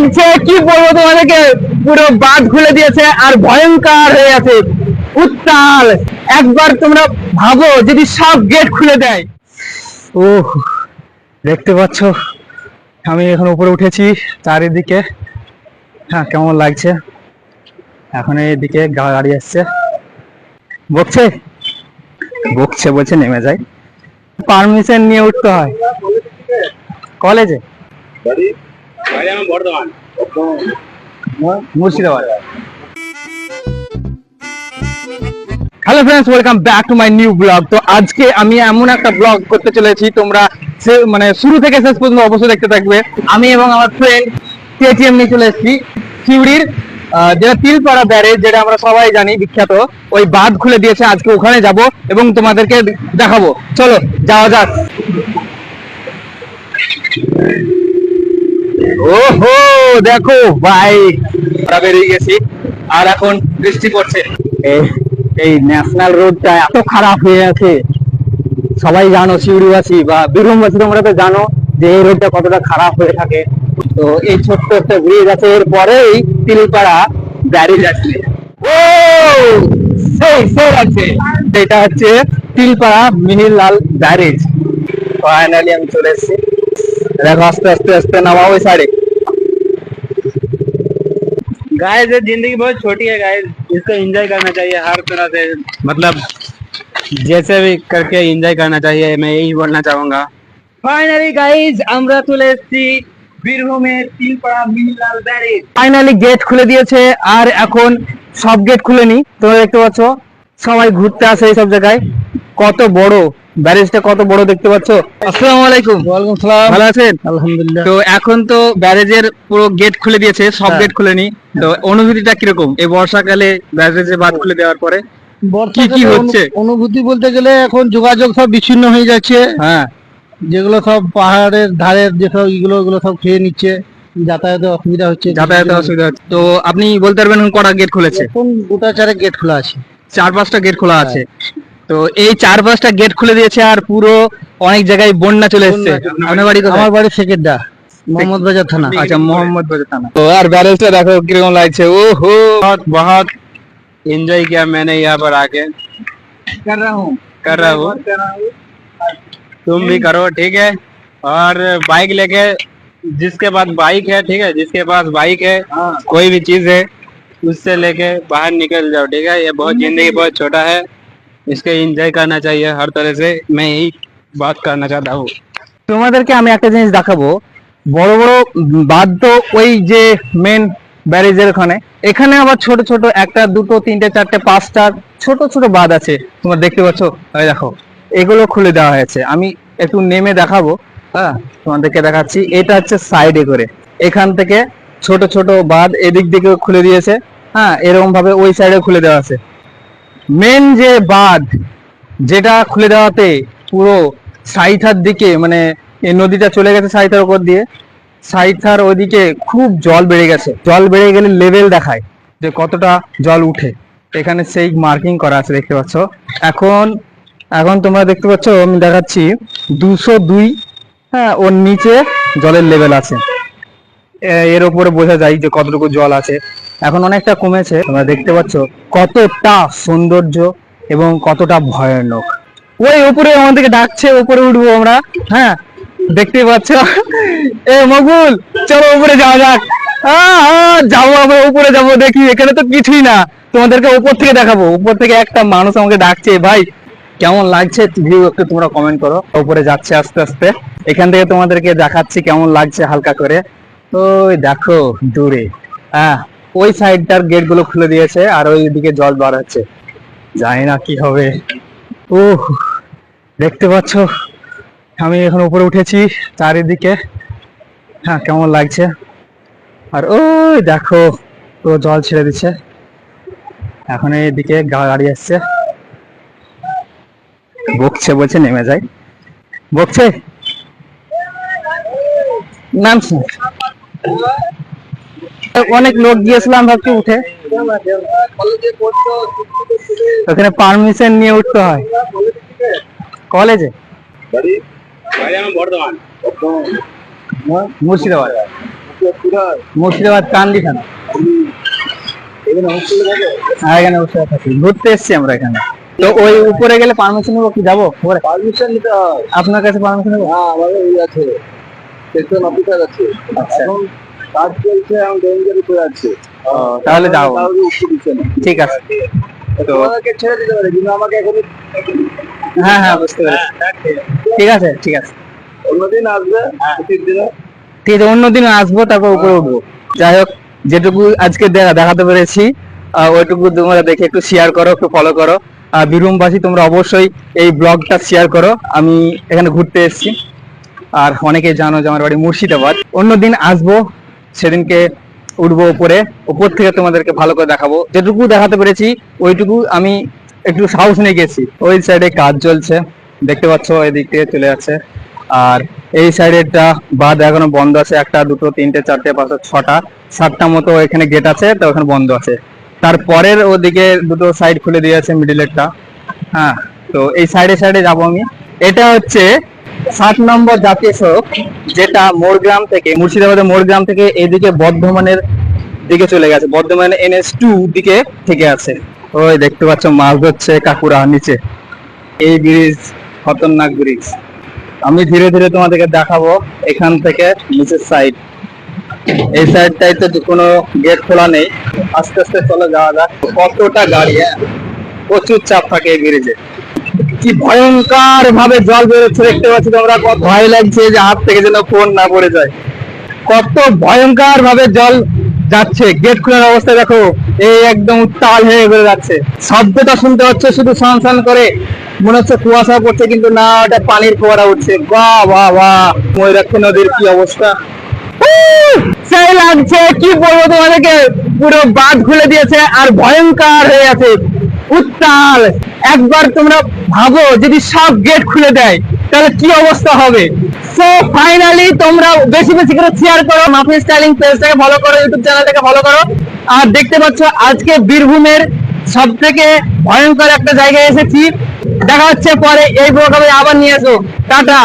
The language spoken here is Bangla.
লাগছে কি বলব তোমাদেরকে? পুরো বাঁধ খুলে দিয়েছে আর ভয়ঙ্কর হয়ে আছে। উত্তাল। একবার তোমরা ভাবো যদি সব গেট খুলে দেয়। ও দেখতে পাচ্ছ, আমি এখন উপরে উঠেছি, চারিদিকে। হ্যাঁ কেমন লাগছে? এখন এইদিকে গাড়ি আসছে। বকছে? বকছে বলছে, নেমে যায়। পারমিশন নিয়ে উঠতে হয়। কলেজে? Hello friends welcome back to my new blog তো আজকে আমি এমন একটা ব্লগ করতে চলেছি, তোমরা মানে শুরু থেকে শেষ পর্যন্ত অবশ্যই দেখতে থাকবে। আমি এবং আমার ফ্রেন্ড কেটিএম নিয়ে চলে এসেছি, সিউড়ির যেটা তিলপাড়া ব্যারেজ, যেটা আমরা সবাই জানি, বিখ্যাত। ওই বাঁধ খুলে দিয়েছে, আজকে ওখানে যাব এবং তোমাদেরকে দেখাবো। চলো, যাওয়া যাক। ওহো, দেখো বাইক আমরা বেরিয়ে গেছি, আর এখন বৃষ্টি পড়ছে। এই- ন্যাশনাল রোডটা এত খারাপ হয়ে আছে। সবাই জানো শিউড়িবাসী বা বীরভূমবাসী তোমরা তো জানো যে এই রোডটা কতটা খারাপ হয়ে থাকে। তো এই ছোট্ট একটা ব্রিজ আছে এর পরেই তিলপাড়া ব্যারেজ আছে। ও, সেই সেই আছে। এটা হচ্ছে তিলপাড়া মিহিরলাল ব্যারেজ ফাইনালি আমি চলে এসেছি। দেখো আস্তে আস্তে আস্তে নামা ওই সাইডে गाइस ये जिंदगी बहुत छोटी है गाइस इसको एंजॉय करना चाहिए हर तरह से मतलब जैसे भी करके एंजॉय करना चाहिए मैं यही बोलना चाहूंगा ফাইনালি গাইজ আমরা চলে এসেছি বীরভূমের Tilpara Mihirlal barrage finally gate খুলে দিয়েছে আর এখন সব গেট খুলেনি তোমরা দেখতে পাচ্ছ সবাই ঘুরতে আসে এই সব জায়গায় কত বড়? ব্যারেজটা কত বড় দেখতে পাচ্ছ? আসসালামু আলাইকুম। ওয়ালাইকুম সালাম। ভালো আছেন? আলহামদুলিল্লাহ। তো এখন তো ব্যারেজের পুরো গেট খুলে দিয়েছে সব হ্যাঁ। গেট খুলেনি। তো অনুভূতিটা কীরকম? এই বর্ষাকালে ব্যারেজে বাদ খুলে দেওয়ার পরে কি কি হচ্ছে? অনুভূতি বলতে গেলে এখন যোগাযোগ সব বিচ্ছিন্ন হয়ে যাচ্ছে। হ্যাঁ। যেগুলো সব পাহাড়ের ধারের যেসব ইগুলো ওগুলো সব খেয়ে নিচ্ছে। যাতায়াতের অসুবিধা হচ্ছে। যাতায়াতের অসুবিধা হচ্ছে। তো আপনি বলতে পারবেন কটা গেট খুলেছে? এখন গোটা চারে গেট খোলা আছে। চার পাঁচটা গেট খোলা আছে। তো এই চার পাঁচটা গেট খুলে দিয়েছে আর পুরো অনেক জায়গায় বন্যা চলে এসেছে আপনার বাড়ি কোথায়? আমার বাড়ি সেকেন্ডা মোহাম্মদ বাজার থানা আচ্ছা মোহাম্মদ বাজার থানা তো আর ব্যারেজটা দেখো কিরকম লাগছে ও হো बहुत बहुत एंजॉय किया मैंने यहाँ पर आके कर रहा हूँ कर रहा हूँ तुम भी करो ठीक है और बाइक लेके जिसके पास बाइक है ठीक है जिसके पास बाइक है कोई भी चीज है उससे लेके बाहर निकल जाओ ठीक है ये बहुत जिंदगी बहुत छोटा है इसको एंजॉय करना चाहिए हर तरह से मैं यही बात करना चाहता हूँ তোমাদেরকে আমি একটা জিনিস দেখাবো বড় বড় বাদ তো ওই যে মেন ব্যারেজের ওখানে এখানে আবার ছোট ছোট একটা দুটো তিনটে চারটে পাঁচটা ছোট ছোট বাদ আছে তোমরা দেখতে পাচ্ছ ওই দেখো এগুলো খুলে দেওয়া হয়েছে আমি একটু নেমে দেখাবো হ্যাঁ তোমাদেরকে দেখাচ্ছি এটা হচ্ছে সাইডে করে এখান থেকে ছোট ছোট বাদ এদিক দিকে খুলে দিয়েছে হ্যাঁ এরকম ভাবে ওই সাইডে খুলে দেওয়া আছে মেন যে বাঁধ যেটা খুলে দেওয়াতে পুরো সাইথার দিকে মানে এই নদীটা চলে গেছে সাইথার উপর দিয়ে, সাইথার ওদিকে খুব জল বেড়ে গেছে। জল বেড়ে গেলে লেভেল দেখায় যে কতটা জল উঠে। এখানে সেই মার্কিং করা আছে, দেখতে পাচ্ছ। এখন এখন তোমরা দেখতে পাচ্ছ, আমি দেখাচ্ছি দুশো দুই হ্যাঁ ওর নিচে জলের লেভেল আছে। এর উপরে বোঝা যায় যে কতটুকু জল আছে। এখন অনেকটা কমেছে। তোমরা দেখতে পাচ্ছ কতটা সৌন্দর্য এবং কতটা ভয়ানক। ওই উপরে আমাদেরকে ডাকছে, উপরে উঠবো আমরা। হ্যাঁ দেখতে পাচ্ছ? এ মকুল, চলো উপরে যাওয়া যাক। যাব আমরা উপরে যাব, দেখি, এখানে তো কিছুই না। তোমাদেরকে উপর থেকে দেখাবো। উপর থেকে একটা মানুষ আমাকে ডাকছে, ভাই, কেমন লাগছে? ভিউ একটু তোমরা কমেন্ট করো। উপরে যাচ্ছে আস্তে আস্তে। এখান থেকে তোমাদেরকে দেখাচ্ছি কেমন লাগছে হালকা করে। ওই দেখো, দূরে। হ্যাঁ ওই সাইডটার গেটগুলো খুলে দিয়েছে আর ওই দিকে জল বার হচ্ছে জানি না কি হবে। ও দেখতে পাচ্ছ, আমি এখন উপরে উঠেছি চারিদিকে। হ্যাঁ কেমন লাগছে? আর ওই দেখো তো জল ছেড়ে দিচ্ছে। এখন এইদিকে গাড়ি আসছে। বকছে বলছে, নেমে যায়। বকছে? নামছে। অনেক লোক গিয়েছিলাম ভাবছি উঠে। ওখানে পারমিশন নিয়ে উঠতে হয়। কলেজে? মুর্শিদাবাদ। মুর্শিদাবাদ কান্দি থানা। হ্যাঁ, ঘুরতে এসছি আমরা এখানে। তো ওই উপরে গেলে পারমিশন নেব কি? যাব পারমিশন নিতে আপনার কাছে পারমিশন নেব? কাজ চলছে ডেঞ্জারি আছে। তাহলে যাও। ঠিক আছে। তো ছেড়ে দিতে পারে কিন্তু আমাকে এখন হ্যাঁ হ্যাঁ বুঝতে পেরেছি। ঠিক আছে ঠিক আছে। অন্যদিন আসবে দিনে। ঠিক আছে অন্যদিন আসব তারপর উপরে উঠবো। যাই হোক যেটুকু আজকে দেখা- দেখাতে পেরেছি ওইটুকু তোমরা দেখে একটু শেয়ার করো একটু ফলো করো। আর বীরভূমবাসী তোমরা অবশ্যই এই ব্লগটা শেয়ার করো। আমি এখানে ঘুরতে এসেছি। আর অনেকে জানো যে আমার বাড়ি মুর্শিদাবাদ। অন্যদিন আসব সেদিনকে উঠবো উপরে উপর থেকে তোমাদেরকে ভালো করে দেখাবো। যেটুকু দেখাতে পেরেছি, ওইটুকু আমি একটু সাহস নিয়ে গেছি। ওই সাইডে কাজ চলছে, দেখতে পাচ্ছ এই দিক থেকে চলে যাচ্ছে। আর এই সাইডেরটা বাদ এখনও বন্ধ আছে, একটা, দুটো, তিনটে, চারটে, পাঁচটা, ছটা, সাতটা মতো এখানে গেট আছে, তো ওখানে বন্ধ আছে। তারপরের ওদিকে দুটো সাইড খুলে দিয়ে দিয়েছে মিডিলেরটা হ্যাঁ তো এই সাইডে সাইডে যাব আমি। এটা হচ্ছে সাত নম্বর জাতীয় সড়ক, যেটা মোরগ্রাম থেকে, মুর্শিদাবাদের মোরগ্রাম থেকে এদিকে বর্ধমানের দিকে চলে গেছে। বর্ধমান এনএস টু দিকে থেকে আছে। ওই দেখতে পাচ্ছ, মাছ ধরছে কাকুরা নিচে। এই ব্রিজ, খতরনাক ব্রিজ। আমি ধীরে ধীরে তোমাদেরকে দেখাবো এখান থেকে নিচের সাইড এই সাইডটাই তো কোনো গেট খোলা নেই। আস্তে আস্তে চলে যাওয়া যাক। কতটা গাড়ি হ্যাঁ প্রচুর চাপ থাকে এই ব্রিজে। কি ভয়ঙ্কর ভাবে জল বেরোচ্ছে দেখতে পাচ্ছি তোমরা, কত ভয় লাগছে যে হাত থেকে যেন ফোন না পড়ে যায়। কত ভয়ঙ্কর ভাবে জল যাচ্ছে, গেট খোলার অবস্থা দেখো, এই একদম উত্তাল হয়ে বেড়ে যাচ্ছে। শব্দটা শুনতে হচ্ছে, শুধু সান করে, মনে হচ্ছে কুয়াশা পড়ছে, কিন্তু না, ওটা পানির ফোয়ারা উঠছে। বাহ বা বাহ, ময়ূরাক্ষী নদীর কি অবস্থা? সেই লাগছে, কি বলব তোমাদেরকে? পুরো বাঁধ খুলে দিয়েছে, আর ভয়ঙ্কর হয়ে আছে। উত্তাল একবার তোমরা ভাবো, যদি সব গেট খুলে দেয়, তাহলে কি অবস্থা হবে? সো ফাইনালি তোমরা বেশি বেশি করে শেয়ার করো মাফি স্টাইলিং পেজটাকে ফলো করো ইউটিউব চ্যানেলটাকে ফলো করো। আর দেখতে পাচ্ছ, আজকে বীরভূমের সব থেকে ভয়ঙ্কর একটা জায়গায় এসেছি। দেখা হচ্ছে পরে, এই প্রোগ্রামে আবার নিয়ে এসো টাটা!